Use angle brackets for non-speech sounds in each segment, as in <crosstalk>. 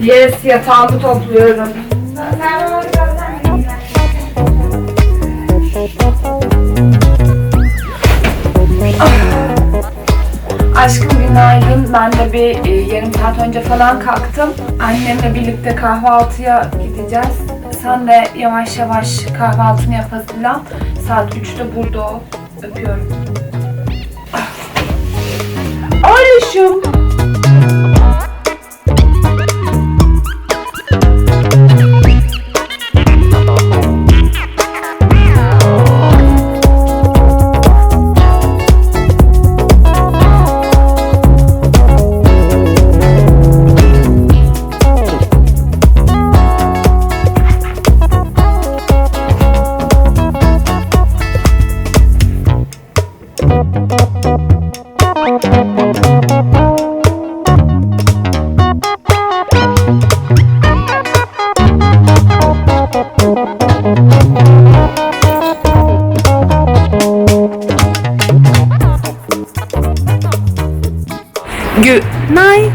Yes, yatağımı topluyorum. Aşkım günaydın. Ben de bir e, yarım saat önce falan kalktım. Annemle birlikte kahvaltıya gideceğiz. Sen de yavaş yavaş kahvaltını yap hazırlan. Saat 3'te burada ol. Öpüyorum. Ayrışım.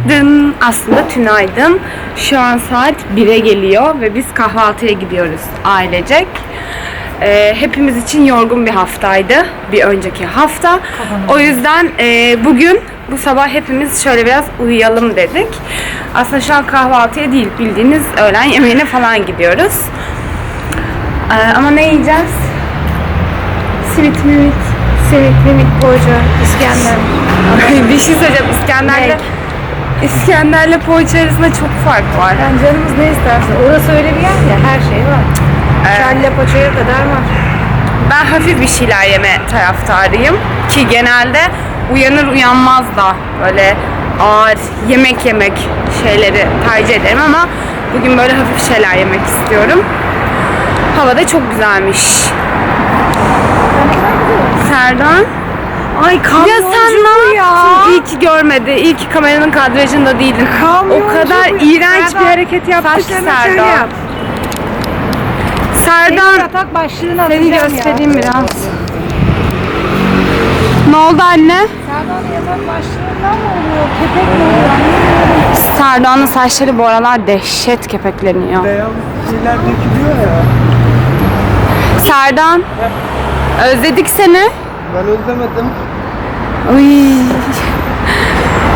Günaydın. Aslında tünaydın. Şu an saat 1'e geliyor ve biz kahvaltıya gidiyoruz ailecek. Ee, hepimiz için yorgun bir haftaydı. Bir önceki hafta. O yüzden e, bugün bu sabah hepimiz şöyle biraz uyuyalım dedik. Aslında şu an kahvaltıya değil bildiğiniz öğlen yemeğine falan gidiyoruz. Ee, ama ne yiyeceğiz? Simit mimit. Simit mimit poğaça. İskender. <laughs> Bir şey söyleyeceğim. İskender'le İskender'le poğaça arasında çok fark var. Yani canımız ne isterse. Orası öyle bir yer ya her şey var. Kelle paçaya kadar var. Ben hafif bir şeyler yeme taraftarıyım. Ki genelde uyanır uyanmaz da böyle ağır yemek yemek şeyleri tercih ederim ama bugün böyle hafif şeyler yemek istiyorum. Hava da çok güzelmiş. Serdan. Ay Ya kamyoncu sen ne ya. yaptın? İyi ki görmedi. İyi ki kameranın kadrajında değildin. Kamyoncu o kadar bu. iğrenç Serdan, bir hareket yaptı ki Serdan. yap. Serdan. Senin yatak başlığını Seni göstereyim ya. biraz. Ne oldu anne? Serdan'ın yatak başlığından mı oluyor? Kepek mi oluyor? Serdan'ın saçları bu aralar dehşet kepekleniyor. Beyaz şeyler dökülüyor ya. Serdan. Özledik seni. Ben özlemedim. Uy.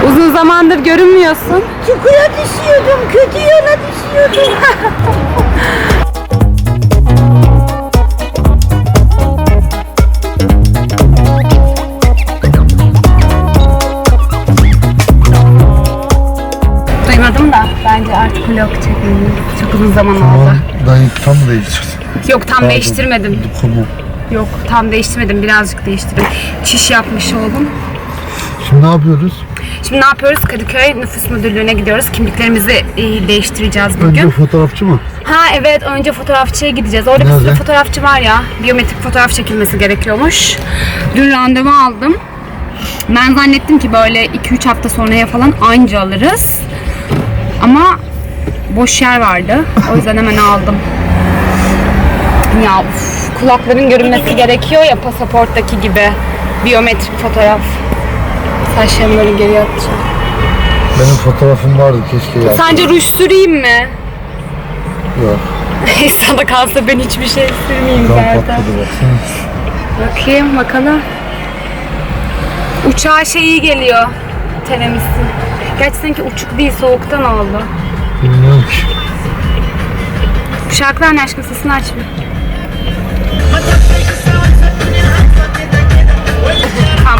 Uzun zamandır görünmüyorsun. Çukura düşüyordum. Kötü yola düşüyordum. <laughs> Duymadım da bence artık vlog çekmemiz çok uzun zaman oldu. Dayı tam değiştirsin. Yok tam değiştirmedim. Tamam. Yok tam değiştirmedim. Birazcık değiştirdim. Çiş yapmış oldum. Şimdi ne yapıyoruz? Şimdi ne yapıyoruz? Kadıköy Nüfus Müdürlüğü'ne gidiyoruz. Kimliklerimizi e, değiştireceğiz bugün. Önce fotoğrafçı mı? Ha evet önce fotoğrafçıya gideceğiz. Orada bir Nerede? sürü fotoğrafçı var ya. Biyometrik fotoğraf çekilmesi gerekiyormuş. Dün randevu aldım. Ben zannettim ki böyle 2-3 hafta sonraya falan anca alırız. Ama boş yer vardı. O yüzden hemen aldım. Ya uf, kulakların görünmesi gerekiyor ya pasaporttaki gibi. Biyometrik fotoğraf. Saçlarımı böyle geriye atacağım. Benim fotoğrafım vardı keşke ya. Sence ruj süreyim mi? Yok. <laughs> Sana kalsa ben hiçbir şey sürmeyeyim Kan zaten. patladı baksana. Bakayım bakalım. Uçağa şey iyi geliyor. Tenemisi. Gerçi sanki uçuk değil soğuktan oldu. Bilmiyorum ki. Şarkılar ne aşkım sesini aç bir.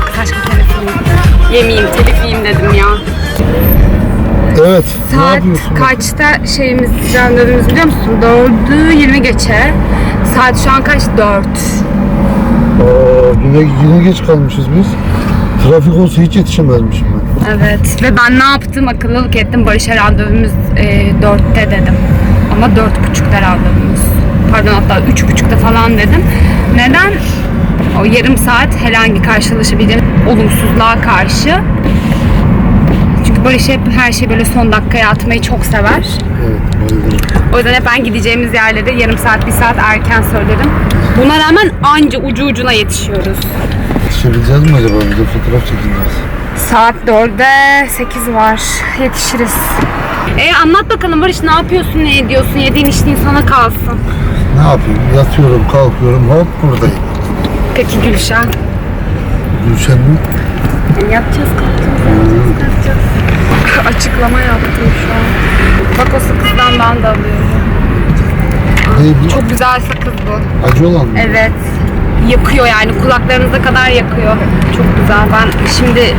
Kız aşkım telif yiyeyim. Yemeyeyim telif yiyeyim dedim ya. Evet. ne Saat yapıyorsun? kaçta şeyimiz randevumuz biliyor musun? 4'ü 20 geçe. Saat şu an kaç? 4. Aa, yine, yine geç kalmışız biz. Trafik olsa hiç yetişemezmişim ben. Evet ve ben ne yaptım akıllılık ettim Barış'a randevumuz e, 4'te dedim ama 4.30'da randevumuz pardon hatta 3.30'da falan dedim neden o yarım saat herhangi karşılaşabileceğim olumsuzluğa karşı çünkü Barış hep her şeyi böyle son dakikaya atmayı çok sever Evet, bayılırım. o yüzden hep ben gideceğimiz yerleri yarım saat bir saat erken söylerim buna rağmen anca ucu ucuna yetişiyoruz Yetişebileceğiz mi acaba? Bir de fotoğraf çekeceğiz. Saat 4'de 8 var. Yetişiriz. E anlat bakalım Barış ne yapıyorsun, ne ediyorsun? Yediğin içtiğin sana kalsın. Ne yapayım? Yatıyorum, kalkıyorum, hop buradayım. Peki Gülşen? Gülşen mi? Yapacağız, kalkacağız, kalkacağız. <laughs> Açıklama yaptım şu an. Bak o sakızdan ben de alıyorum. Ne bu? Çok güzel sakız bu. Acı olan mı? Evet. Yakıyor yani kulaklarınıza kadar yakıyor. Çok güzel. Ben şimdi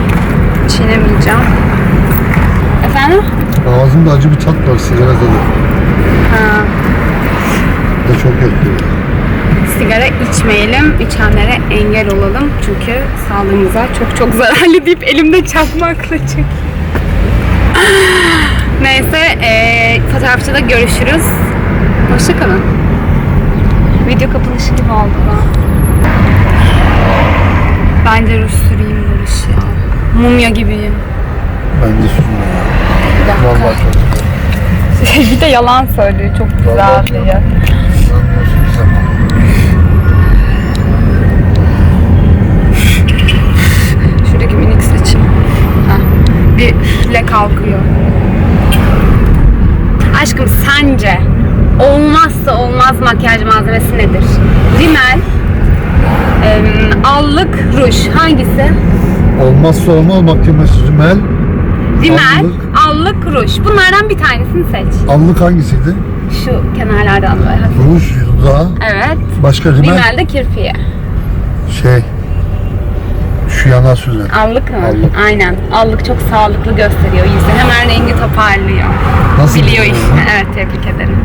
çiğnemeyeceğim. Efendim? Ağzımda acı bir tat var sigara tadı. Ha, De çok yakıyor. sigara içmeyelim, içenlere engel olalım. Çünkü sağlığımıza çok çok zararlı deyip elimde çakmakla çek. <laughs> Neyse, eee fotoğrafçıda görüşürüz. Hoşçakalın. Video kapanışı gibi oldu bu. Bence ruj süreyim Barış ya. Mumya gibiyim. Ben de sürme ya. Bir dakika. Vallahi çok güzel. <laughs> bir de yalan söylüyor çok güzel diye. Kalkıyor. Aşkım sence olmazsa olmaz makyaj malzemesi nedir? Rimel, em, allık, ruj hangisi? Olmazsa olmaz makyaj rimel. Rimel, Allık. allık, ruj. Bunlardan bir tanesini seç. Allık hangisiydi? Şu kenarlardan böyle. Ruj, dudağı. Evet. Başka rimel. Rimel de kirpiye. Şey. Şu yana süren. Allık mı? Allık. Aynen. Allık çok sağlıklı gösteriyor yüzü. Hemen rengi toparlıyor. Nasıl Biliyor işte. Evet tebrik ederim.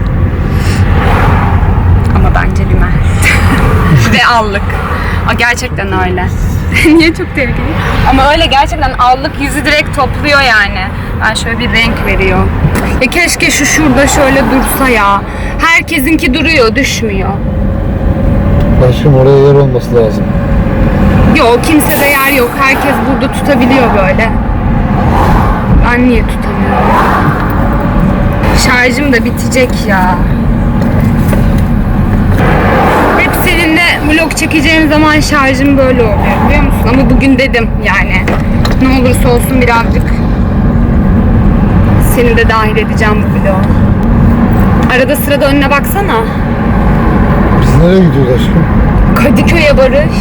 Ama bence rimel. <laughs> Ve allık. O gerçekten öyle. <laughs> Niye çok tebrik ediyorum? Ama öyle gerçekten allık yüzü direkt topluyor yani. Ben şöyle bir renk veriyor. Ya keşke şu şurada şöyle dursa ya. Herkesinki duruyor, düşmüyor. Başka oraya yer olması lazım. Yok kimsede yer yok. Herkes burada tutabiliyor böyle. Ben niye tutamıyorum? Şarjım da bitecek ya. Hep seninle vlog çekeceğim zaman şarjım böyle oluyor biliyor musun? Ama bugün dedim yani. Ne olursa olsun birazcık seni de dahil edeceğim bu vloga. Arada sırada önüne baksana. Biz nereye gidiyoruz aşkım? Kadıköy'e Barış.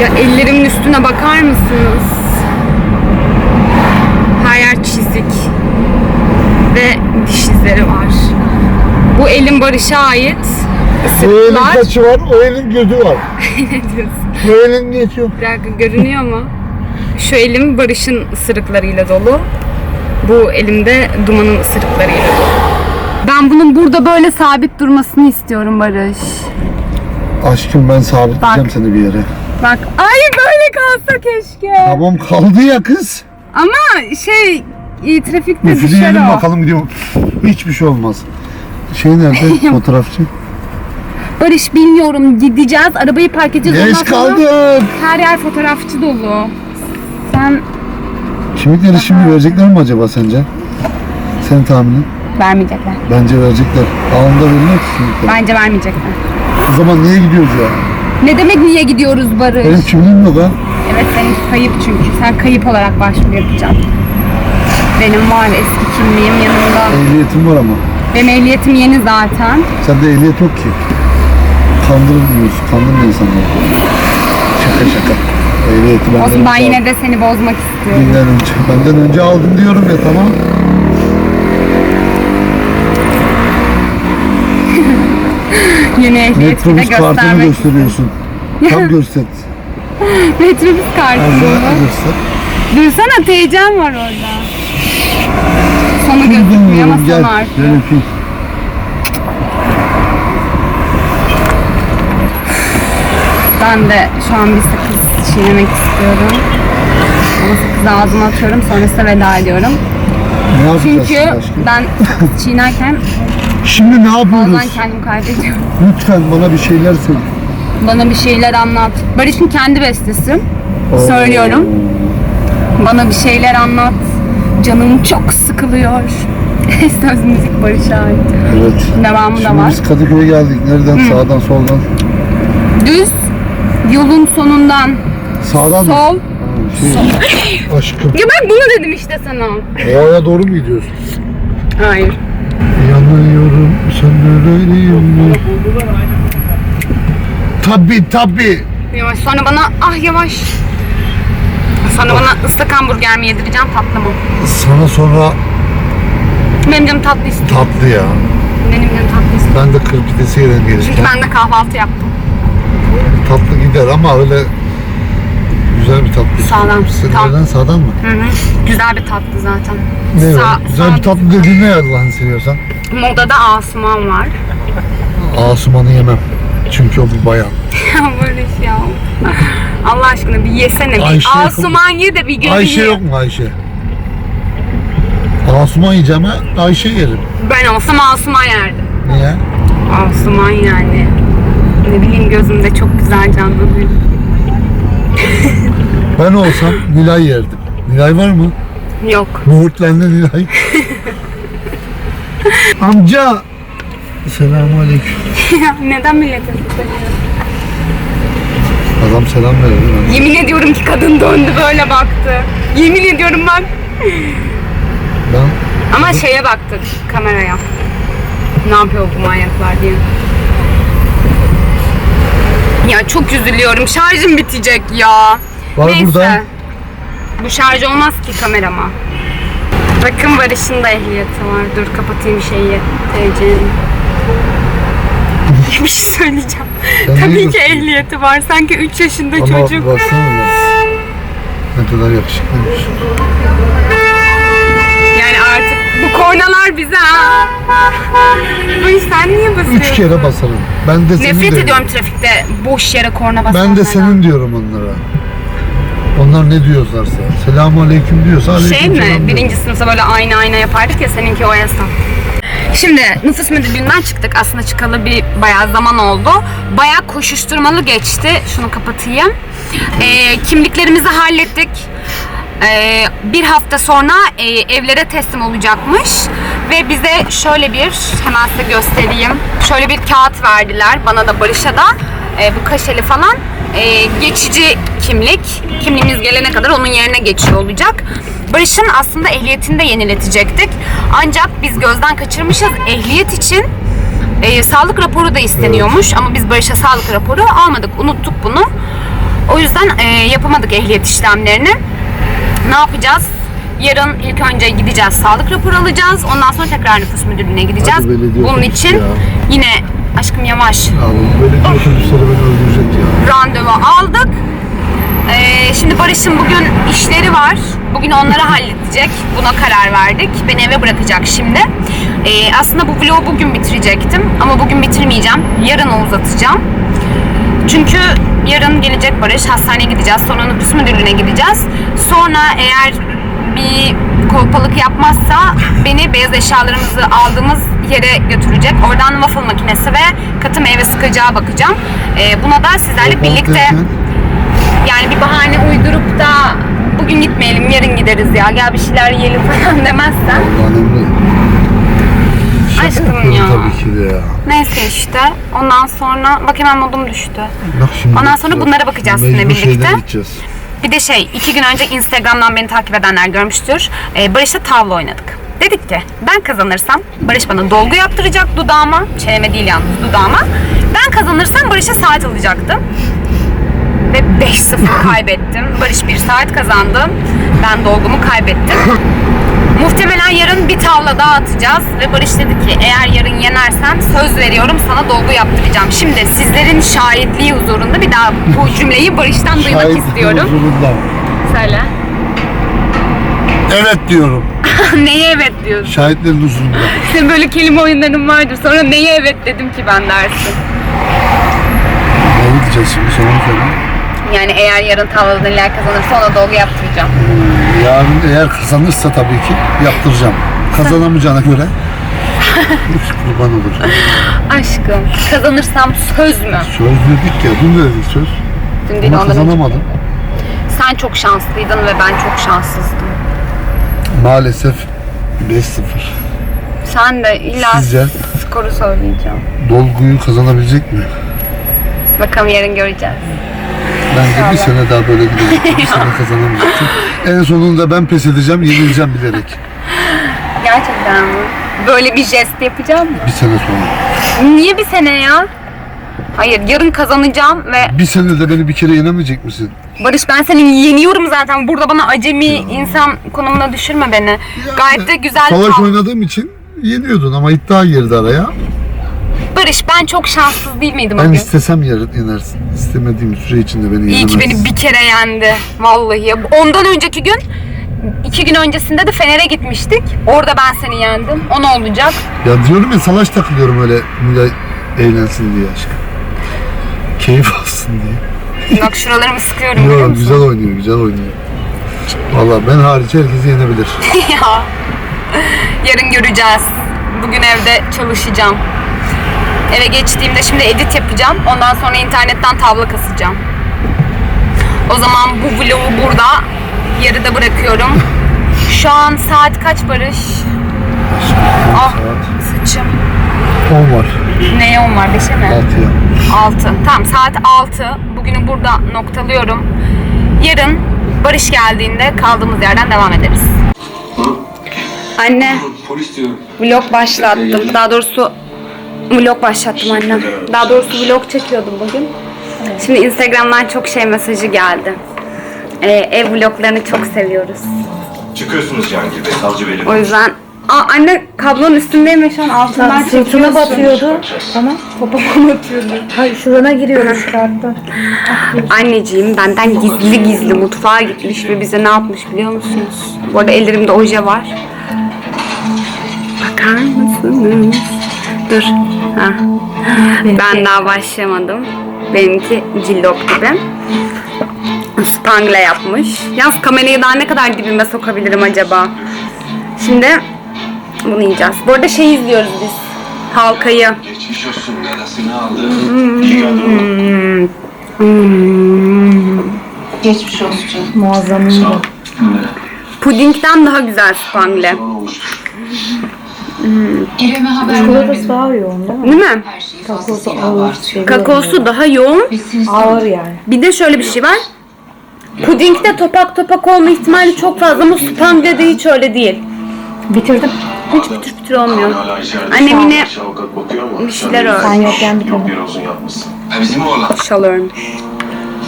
Ya ellerimin üstüne bakar mısınız? Her yer çizik. Ve diş izleri var. Bu elin Barış'a ait. O elin Isırıklar. kaçı var, o elin gözü var. <laughs> ne diyorsun? Bu elin niye yok? Bir dakika görünüyor mu? Şu elim Barış'ın ısırıklarıyla dolu. Bu elimde Duman'ın ısırıklarıyla dolu. Ben bunun burada böyle sabit durmasını istiyorum Barış. Aşkım ben sabitleyeceğim Bak. seni bir yere. Bak ay böyle kalsa keşke. Tamam kaldı ya kız. Ama şey e, trafikte düşer Üfleyelim o. bakalım gidiyor. Hiçbir şey olmaz. Şey nerede <laughs> fotoğrafçı? Barış bilmiyorum gideceğiz arabayı park edeceğiz. Geç ondan sonra kaldık. Her yer fotoğrafçı dolu. Sen Kimlikleri şimdi verecekler mi acaba sence? Senin tahminin? vermeyecekler. Bence verecekler. Anında verirler ki. Bence vermeyecekler. O zaman niye gidiyoruz ya? Ne demek niye gidiyoruz Barış? Benim kimliğim yok ha. Evet senin kayıp çünkü. Sen kayıp olarak başvuru yapacaksın. Benim var eski kimliğim yanımda. Ehliyetim var ama. Benim ehliyetim yeni zaten. Sende ehliyet yok ki. Kandırmıyorsun. Kandırma insanları. Şaka şaka. Ehliyeti benden Olsun ben önce yine de seni bozmak istiyorum. Benden önce. Benden önce aldım diyorum ya tamam. Ehliyetimi de Metrobüs kartını göstermek gösteriyorsun. Tam <laughs> göster. Metrobüs kartını mı? Ağzına göster. Dursana teyzem var orada. Sonu gözükmüyor ama Gel. son harfi. Gel öpeyim. Ben de şu an bir sakız çiğnemek istiyorum. Ama sakızı ağzıma atıyorum sonrasında veda ediyorum. Ne yapacağız Çünkü ben sakız çiğnerken <laughs> Şimdi ne bazen yapıyoruz? kendimi kaybediyorum. Lütfen bana bir şeyler söyle. Bana bir şeyler anlat. Barış'ın kendi bestesi. Söylüyorum. Bana bir şeyler anlat. Canım çok sıkılıyor. <laughs> Söz müzik Barış'a ait. Evet. Devamı da Şimdi var. biz Kadıköy'e geldik. Nereden? Sağdan soldan. Düz yolun sonundan Sağdan mı? sol Şey, aşkım. Ya ben bunu dedim işte sana. Ovaya doğru mu gidiyorsun? Hayır. Yanıyorum söndüreyim Tabi tabi. Yavaş sonra bana ah yavaş. Sonra bana ıslak hamburger mi yedireceğim tatlı mı? Sana sonra Benim canım tatlı istiyor. tatlı ya. Benim canım tatlı istiyor. Ben de kır pidesi yerim Çünkü gelirken. ben de kahvaltı yaptım. Tatlı gider ama öyle. Sağlam, tam. sağdan mı? Hı hı. Güzel bir tatlı zaten. Ne var? Güzel bir tatlı dediğin ne Allah'ını seviyorsan? Modada Asuman var. <laughs> Asuman'ı yemem. Çünkü o bir bayan. Ya Barış ya. Allah aşkına bir yesene. Bir Ayşe yok mu? Asuman ye de bir göreyim. Ayşe yok mu Ayşe? Asuman yiyeceğim ha Ayşe yerim. Ben olsam Asuman yerdim. Niye? Asuman yani. Ne bileyim gözümde çok güzel canlanıyor. <laughs> Ben olsam Nilay yerdim. Nilay var mı? Yok. Nohurtlendi Nilay. Amca. Selamun aleyküm. <laughs> Neden millete Adam selam veriyor. Yemin ediyorum ki kadın döndü böyle baktı. Yemin ediyorum bak. Ben Ama şeye baktık kameraya. Ne yapıyor bu manyaklar diye. Ya çok üzülüyorum. Şarjım bitecek ya. Var Neyse. burada. Bu şarj olmaz ki kamerama. Bakın Barış'ın da ehliyeti var. Dur kapatayım şeyi. TC'ni. <laughs> Bir şey söyleyeceğim. Sen Tabii ki ehliyeti var. Sanki 3 yaşında ama çocuk. baksana. Ne kadar yakışıklıymış. Yani artık bu kornalar bize ha. Barış sen niye basıyorsun? Üç kere basarım. Ben de senin Nefret de- ediyorum trafikte boş yere korna basanlardan. Ben de senin diyorum onlara. Onlar ne diyorlarsa. Selamun aleyküm diyorsa aleyküm Şey mi? selam Birinci sınıfta böyle ayna ayna yapardık ya seninki o hesap. Şimdi nüfus müdürlüğünden çıktık. Aslında çıkalı bir bayağı zaman oldu. Bayağı koşuşturmalı geçti. Şunu kapatayım. Ee, kimliklerimizi hallettik. Ee, bir hafta sonra e, evlere teslim olacakmış ve bize şöyle bir hemen size göstereyim şöyle bir kağıt verdiler bana da Barış'a da e, bu kaşeli falan e, geçici kimlik kimliğimiz gelene kadar onun yerine geçiyor olacak Barış'ın aslında ehliyetini de yeniletecektik ancak biz gözden kaçırmışız ehliyet için e, sağlık raporu da isteniyormuş ama biz Barış'a sağlık raporu almadık unuttuk bunu o yüzden e, yapamadık ehliyet işlemlerini ne yapacağız? Yarın ilk önce gideceğiz, sağlık raporu alacağız. Ondan sonra tekrar nüfus müdürlüğüne gideceğiz. Belediye Bunun için ya. yine aşkım yavaş Abi otobüsleri beni öldürecek ya. randevu aldık. Ee, şimdi Barış'ın bugün işleri var. Bugün onları halledecek. Buna karar verdik. Beni eve bırakacak şimdi. Ee, aslında bu vlogu bugün bitirecektim. Ama bugün bitirmeyeceğim. Yarına uzatacağım. Çünkü yarın gelecek Barış. Hastaneye gideceğiz. Sonra nüfus müdürlüğüne gideceğiz. Sonra eğer bir kolpalık yapmazsa beni beyaz eşyalarımızı aldığımız yere götürecek. Oradan waffle makinesi ve katı meyve sıkacağı bakacağım. Ee, buna da sizlerle birlikte yani bir bahane uydurup da bugün gitmeyelim yarın gideriz ya gel bir şeyler yiyelim falan <laughs> demezsen. Önemli. Şaka Aşkım ya. Tabii ki de ya. Neyse işte ondan sonra bak hemen modum düştü. Bak şimdi Ondan sonra bunlara bakacağız sizinle Mecbur birlikte. şeyden gideceğiz. Bir de şey iki gün önce Instagram'dan beni takip edenler görmüştür. Ee, Barış'la tavla oynadık. Dedik ki ben kazanırsam Barış bana dolgu yaptıracak dudağıma. Çeneme değil yalnız dudağıma. Ben kazanırsam Barış'a saat alacaktım. Ve 5-0 <laughs> kaybettim. Barış bir saat kazandı. Ben dolgumu kaybettim. <laughs> Muhtemelen yarın bir tavla daha atacağız ve Barış dedi ki eğer yarın yenersen söz veriyorum sana dolgu yaptıracağım. Şimdi sizlerin şahitliği huzurunda bir daha bu <laughs> cümleyi Barış'tan duymak istiyorum. huzurunda. Söyle. Evet diyorum. neye evet diyorsun? Şahitlerin huzurunda. Senin böyle kelime oyunların vardır. Sonra neye evet dedim ki ben dersin. Ne gideceğiz şimdi sonra söyle. Yani eğer yarın tavladan iler kazanırsa ona dolgu yaptıracağım. Yarın eğer kazanırsa tabii ki yaptıracağım. Kazanamayacağına göre <laughs> kurban olur. Aşkım kazanırsam söz mü? Söz dedik ya, dün de dedik söz. Dün değil Ama ondan önce. kazanamadım. Sen çok şanslıydın ve ben çok şanssızdım. Maalesef 5-0. Sen de illa Sizce? skoru söyleyeceğim. Dolguyu kazanabilecek mi? Bakalım yarın göreceğiz. Bence bir sene daha böyle gidecek. <laughs> Bir sene kazanamayacaksın. En sonunda ben pes edeceğim, yenileceğim bilerek. Gerçekten mi? Böyle bir jest yapacağım mı? Bir sene sonra. Niye bir sene ya? Hayır yarın kazanacağım ve Bir senede beni bir kere yenemeyecek misin? Barış ben seni yeniyorum zaten. Burada bana acemi insan konumuna düşürme beni. Gayet de güzel. Savaş kal- oynadığım için yeniyordun ama iddia girdi araya. Barış ben çok şanssız değil miydim Ben gün? istesem yer- yenersin. İstemediğim süre içinde beni İyi yenemezsin. ki beni bir kere yendi. Vallahi. Ondan önceki gün iki gün öncesinde de Fener'e gitmiştik. Orada ben seni yendim. O ne olacak? Ya diyorum ya salaş takılıyorum öyle millet eğlensin diye aşkım. Keyif alsın diye. <laughs> Bak şuralarımı sıkıyorum biliyor Yok musun? güzel oynuyor, güzel oynuyor. Valla ben hariç herkesi yenebilir. <laughs> ya. Yarın göreceğiz. Bugün evde çalışacağım. Eve geçtiğimde şimdi edit yapacağım. Ondan sonra internetten tablo kasacağım. O zaman bu vlogu burada yarıda bırakıyorum. Şu an saat kaç Barış? Ah saçım. 10 var, Neye 10 var 5'e mi? 6'ya. 6. Tamam saat 6. Bugünü burada noktalıyorum. Yarın Barış geldiğinde kaldığımız yerden devam ederiz. Anne Polis diyorum. vlog başlattım. Daha doğrusu vlog başlattım annem. Daha doğrusu vlog çekiyordum bugün. Şimdi Instagram'dan çok şey mesajı geldi. Ee, ev vloglarını çok seviyoruz. Çıkıyorsunuz Cihangir Bey, savcı benim. O yüzden Aa, anne kablonun üstündeyim ve şu an altından Sırtına çekiyorsun. batıyordu. Tamam. Popoma atıyordu. Hayır şurana giriyor çıkarttı. Anneciğim benden gizli gizli mutfağa gitmiş ve bize ne yapmış biliyor musunuz? Bu arada ellerimde oje var. Bakar mısınız? Dur. Ha. Ben daha başlamadım. Benimki cillop gibi. Spangle yapmış. Yalnız kamerayı daha ne kadar dibime sokabilirim acaba? Şimdi bunu yiyeceğiz. Bu arada şey izliyoruz biz. Halkayı. Geçmiş olsun, dedesini aldı. İyi kadın. Geçmiş olsun. Muazzam iyi. Pudingden daha güzel spangle. olmuştur. İrem'e haber Çikolatası daha yoğun değil mi? Değil mi? Her şeyi Kakaosu fazlasıyla ağır. abartıyor. Kakaosu daha yoğun. Ağır yani. Bir de şöyle bir şey var. Pudingde topak topak olma ihtimali çok fazla ama spanglede hiç öyle değil. Bitirdim. Hiç pütür pütür olmuyor. Hala içeride. Annem yine bakıyor ama bir şeyler sen öğrenmiş. Sen yokken bitirdim. Yok bir olsun yapmışsın. Ha bizim oğlan. şalıyorum.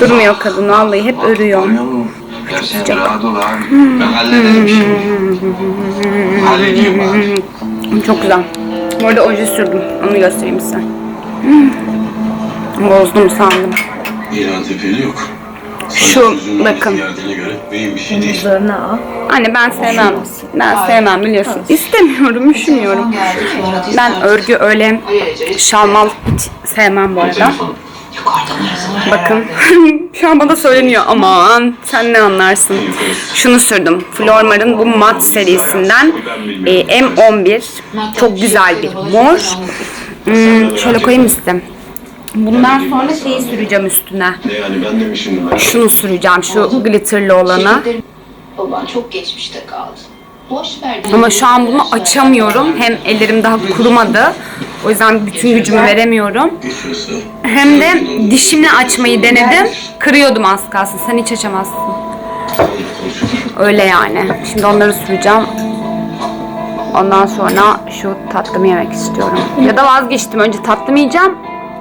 Durmuyor kadın vallahi hep örüyor. Görüyor musun? Ya sen rahat ol abi. Ben hallederim şimdi. <laughs> Hallediyorum abi. Çok güzel. Bu arada oje sürdüm. Onu göstereyim size. Hmm. Bozdum sandım. İran tepeli yok. Şu, bakın. Geldiğine göre beyin bir şey al. Anne ben sevmem. Ben sevmem biliyorsun. İstemiyorum, üşümüyorum. Ben örgü öyle şalmal hiç sevmem bu arada. Bakın <laughs> şu an bana söyleniyor aman sen ne anlarsın. Şunu sürdüm. Flormar'ın bu mat serisinden e, M11. Çok güzel bir mor. Hmm, şöyle koyayım istedim. Bundan sonra şeyi süreceğim üstüne. Şunu süreceğim şu glitterli olanı. Baban çok geçmişte kaldı. Ama şu an bunu açamıyorum. Hem ellerim daha kurumadı. O yüzden bütün gücümü veremiyorum. Hem de dişimle açmayı denedim. Kırıyordum az kalsın. Sen hiç açamazsın. Öyle yani. Şimdi onları süreceğim. Ondan sonra şu tatlımı yemek istiyorum. Ya da vazgeçtim. Önce tatlımı yiyeceğim.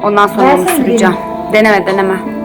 Ondan sonra onu süreceğim. Deneme deneme.